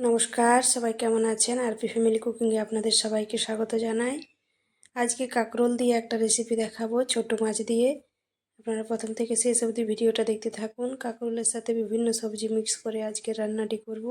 নমস্কার, সবাই কেমন আছেন? আরপি ফ্যামিলি কুকিংয়ে আপনাদের সবাইকে স্বাগত জানাই। আজকে কাকরোল দিয়ে একটা রেসিপি দেখাবো ছোট মাছ দিয়ে। আপনারা প্রথম থেকে শেষ অবধি ভিডিওটা দেখতে থাকুন। কাকরোলের সাথে বিভিন্ন সবজি মিক্স করে আজকে রান্নাটি করব।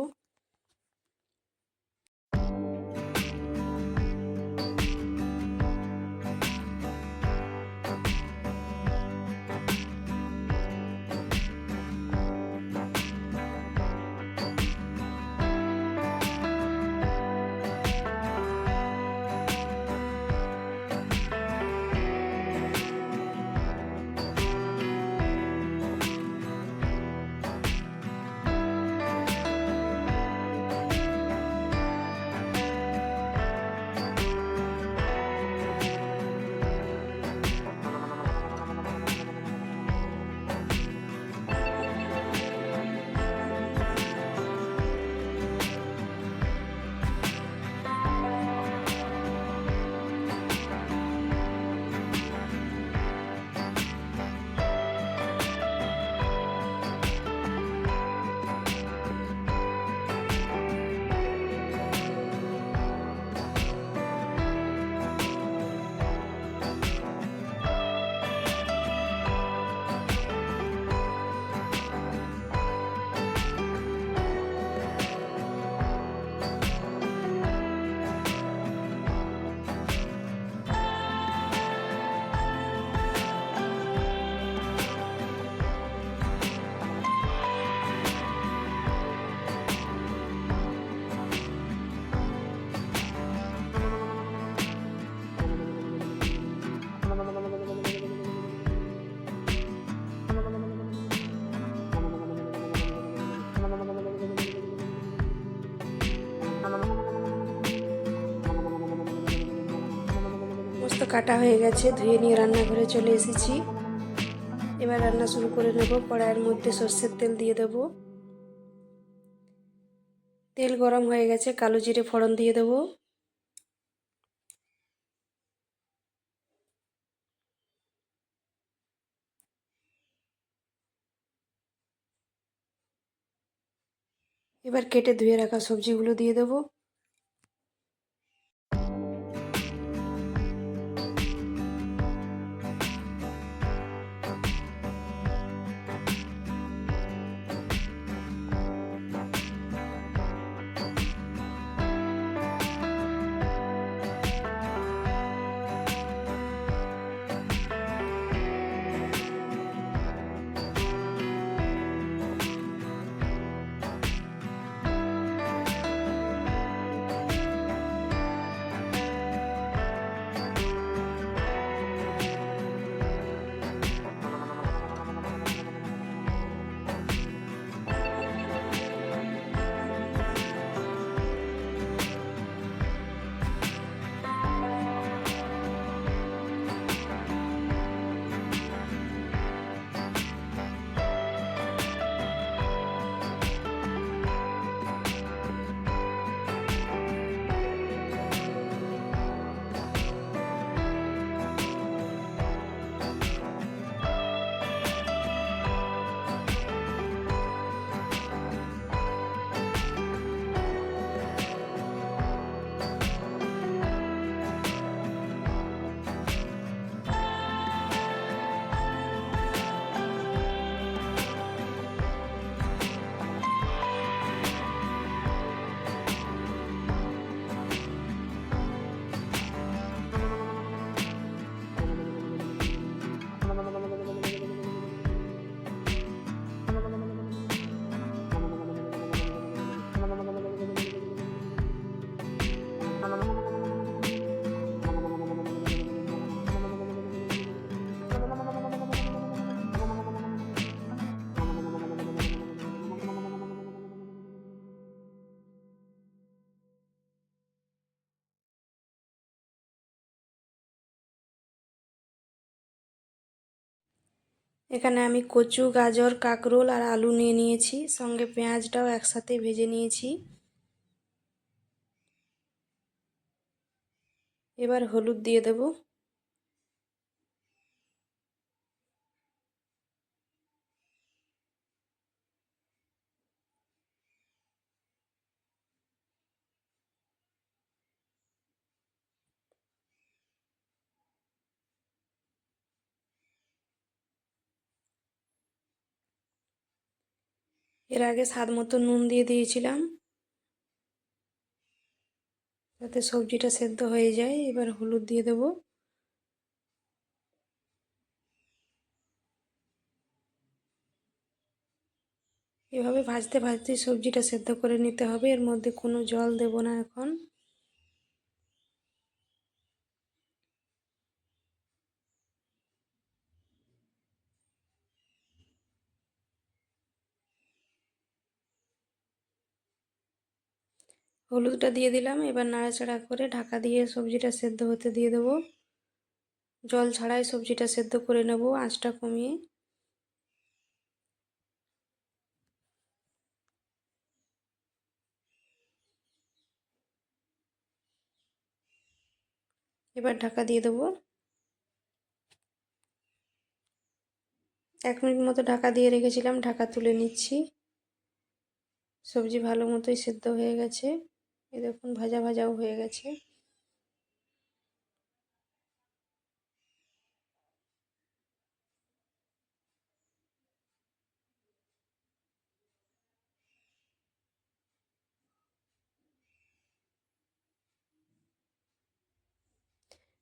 কাটা হয়ে গেছে, ধুয়ে নিয়ে রান্নাঘরে চলে এসেছি। এবার রান্না শুরু করে নেব, কড়াইয়ের মধ্যে সর্ষের তেল দিয়ে দেব। তেল গরম হয়ে গেছে, কালো জিরে ফোড়ন দিয়ে দেব। এবার কেটে ধুয়ে রাখা সবজিগুলো দিয়ে দেবো। এখানে আমি কচু, গাজর, কাঁকরোল আর আলু নিয়ে নিয়েছি। সঙ্গে পেঁয়াজটাও একসাথে ভেজে নিয়েছি। এবার হলুদ দিয়ে দেব। এর আগে স্বাদ মতো নুন দিয়ে দিয়েছিলাম। যাতে সবজিটা সেদ্ধ হয়ে যায়, এবার হলুদ দিয়ে দেব। এভাবে ভাজতে ভাজতে সবজিটা সেদ্ধ করে নিতে হবে। এর মধ্যে কোনো জল দেব না এখন। হলুদটা দিয়ে দিলাম। এবার নাড়াচাড়া করে ঢাকা দিয়ে সবজিটা সেদ্ধ হতে দিয়ে দেবো। জল ছাড়াই সবজিটা সেদ্ধ করে নেব আঁচটা কমিয়ে। এবার ঢাকা দিয়ে দেবো। এক মিনিট মতো ঢাকা দিয়ে রেখেছিলাম, ঢাকা তুলে নিচ্ছি। সবজি ভালো মতোই সেদ্ধ হয়ে গেছে। এ দেখুন, ভাজা ভাজাও হয়ে গেছে।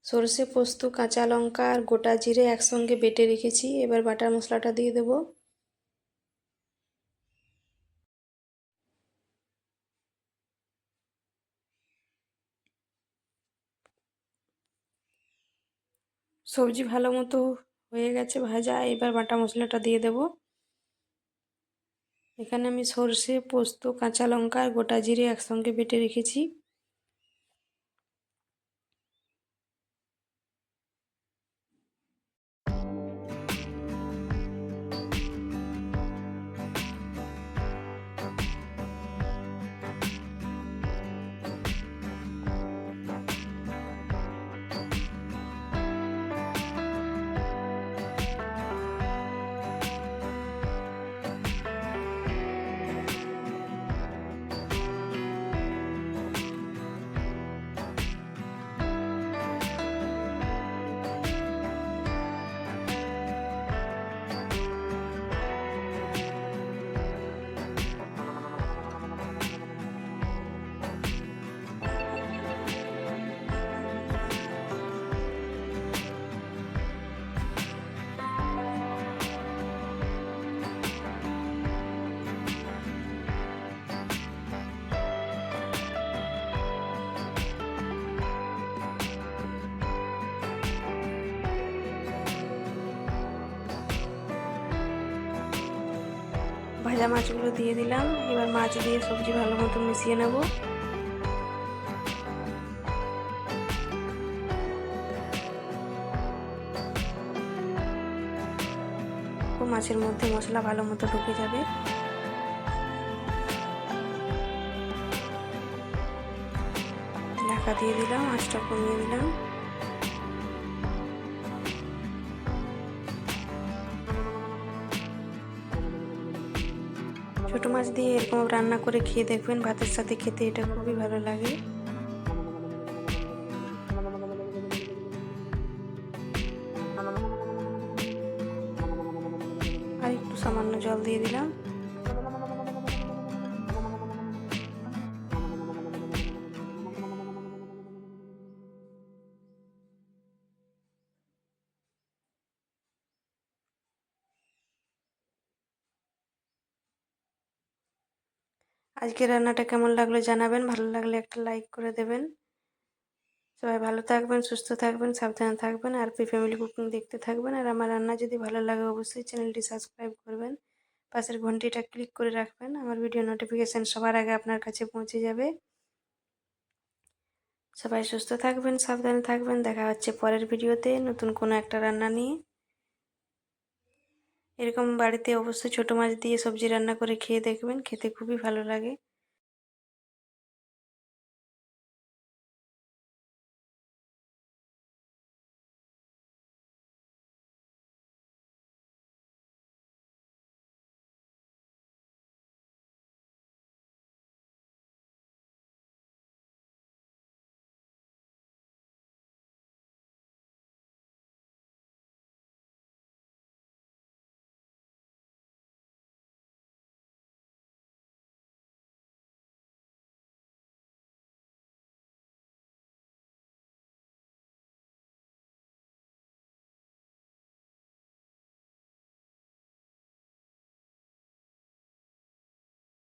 সর্ষে, পোস্ত, কাঁচা লঙ্কা আর গোটা জিরে একসঙ্গে বেটে রেখেছি। এবার বাটার মশলাটা দিয়ে দেবো। সবজি ভালো মতো হয়ে গেছে, ভাজা। এবার বাটা মশলাটা দিয়ে দেব। এখানে আমি সর্ষে, পোস্ত, কাঁচা লঙ্কা আর গোটা জিরে একসঙ্গে বেটে রেখেছি। ভাজা মাছগুলো দিয়ে দিলাম। এবার মাছ দিয়ে সবজি ভালো মতো মিশিয়ে নেব। মাছের মধ্যে মশলা ভালো মতো ঢুকে যাবে। ঢাকা দিয়ে দিলাম মাছটা কমিয়ে দিলাম। মাছ দিয়ে এরকম রান্না করে খেয়ে দেখবেন ভাতের সাথে খেতে এটা খুবই ভালো লাগে। আর একটু সামান্য জল দিয়ে দিলাম। আজকে রান্নাটা কেমন লাগল জানাবেন, ভালো লাগলে একটা লাইক করে দেবেন। সবাই ভালো থাকবেন, সুস্থ থাকবেন, সাবধানে থাকবেন, আর পি ফ্যামিলি কুকিং দেখতে থাকবেন। আর আমার রান্না যদি ভালো লাগে অবশ্যই চ্যানেলটি সাবস্ক্রাইব করবেন। পাশের ঘন্টিটা ক্লিক করে রাখবেন, আমার ভিডিও নোটিফিকেশান সবার আগে আপনার কাছে পৌঁছে যাবে। সবাই সুস্থ থাকবেন, সাবধানে থাকবেন, দেখা হচ্ছে পরের ভিডিওতে নতুন কোনো একটা রান্না নিয়ে। এরকম বাড়িতে অবশ্যই ছোটো মাছ দিয়ে সবজি রান্না করে খেয়ে দেখবেন, খেতে খুবই ভালো লাগে।